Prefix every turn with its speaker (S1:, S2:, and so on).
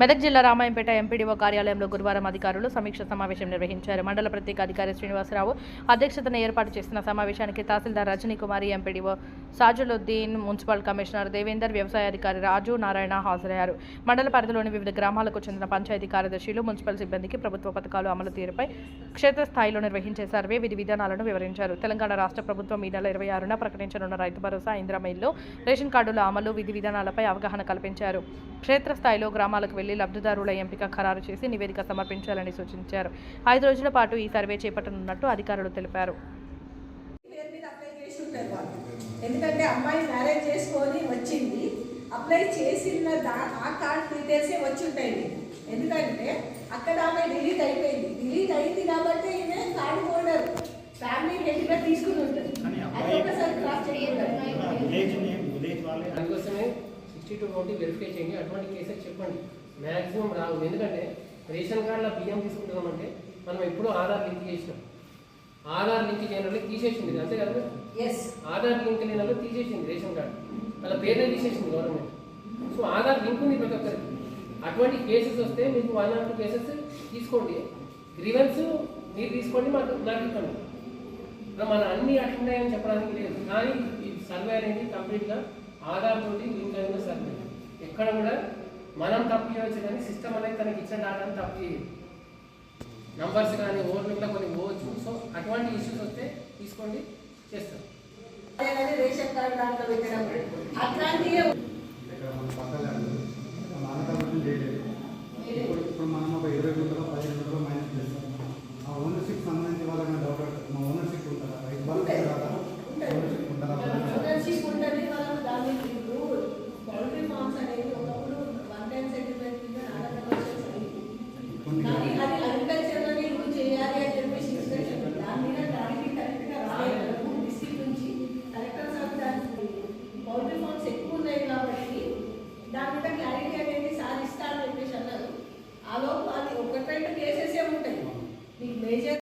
S1: మెదక్ జిల్లా రామాయంపేట ఎంపీడీఓ కార్యాలయంలో గురువారం అధికారులు సమీక్ష సమావేశం నిర్వహించారు. మండల ప్రత్యేక అధికారి శ్రీనివాసరావు అధ్యక్షతన ఏర్పాటు చేసిన సమావేశానికి తహసీల్దార్ Rajani Kumari MPDO Sajuluddin municipal commissioner Devender వ్యవసాయ అధికారి రాజు నారాయణ హాజరయ్యారు. మండల పరిధిలోని వివిధ గ్రామాలకు చెందిన పంచాయతీ కార్యదర్శులు మున్సిపల్ సిబ్బందికి ప్రభుత్వ పథకాలు అమలు తీరుపై క్షేత్రస్థాయిలో నిర్వహించే సర్వే విధి విధానాలను వివరించారు. తెలంగాణ రాష్ట్ర ప్రభుత్వం ఈ నెల ఇరవై ఆరున ప్రకటించనున్న రైతు భరోసా ఇంద్రమైల్లో రేషన్ కార్డుల అమలు విధి విధానాలపై అవగాహన కల్పించారు. క్షేత్రస్థాయిలో గ్రామాలకు వెళ్ళి లబ్ధిదారుల ఎంపిక ఖరారు చేసి నివేదిక సమర్పించాలని సూచించారు. ఐదు రోజుల పాటు ఈ సర్వే చేపట్టనున్నట్టు అధికారులు తెలిపారు.
S2: ఎందుకంటే అమ్మాయి మ్యారేజ్ చేసుకొని వచ్చింది. అప్లై చేసిన దా ఆ కార్డ్ డీటెయిల్సే వచ్చి ఉంటాయి. ఎందుకంటే అక్కడ ఆమె డిలీట్ అయిపోయింది. డిలీట్ అయింది కాబట్టి ఈమె కార్డు హోల్డర్ ఫ్యామిలీ హెడ్గా తీసుకుని ఉంటుంది.
S3: కానీ
S2: అది
S3: అమ్మాయి-
S2: ఒకసారి క్రాస్ చెక్ చేయాలి.
S3: విలేజ్ నేమ్ విలేజ్ వాళ్ళే
S4: దానికోసమే సిక్స్టీ టూ వెరిఫై చేయండి. అటువంటి కేసెస్ చెప్పండి. మ్యాక్సిమం రావు ఎందుకంటే రేషన్ కార్డులో బియ్యం తీసుకుంటున్నామంటే మనం ఎప్పుడూ ఆధార్ లింక్ చేసినాం. ఆధార్ లింక్ చేయని తీసేసింది. అంతే కదా?
S2: ఎస్
S4: ఆధార్ లింక్ లేని వాళ్ళు తీసేసింది రేషన్ కార్డు. వాళ్ళ పేర్లే తీసేసింది గవర్నమెంట్ సో ఆధార్ లింక్ ఉంది ప్రతి ఒక్కరికి. అటువంటి కేసెస్ వస్తే మీకు వన్ ఆర్ టూ కేసెస్ తీసుకోండి. గ్రీవెన్స్ మీరు తీసుకోండి మాకు నాకు ఇవ్వండి. మన అన్ని అట్లున్నాయని చెప్పడానికి లేదు. కానీ ఈ సర్వే అనేది కంప్లీట్గా ఆధార్ తోటి లింక్ అయిన సర్వే. ఎక్కడ కూడా మనం తప్పు చేయవచ్చు కానీ సిస్టమ్ అనేది తనకి ఇచ్చిన డాటాను తప్పు చేయదు. నంబర్స్ కానీ ఓట్లు కూడా కొన్ని పోవచ్చు. సో అటువంటి ఇష్యూస్ వస్తే తీసుకోండి చేస్తాం.
S2: రేషన్ కార్డు దాంట్లో పెట్టడం. అట్లాంటివే
S5: కొన్ని
S2: కానీ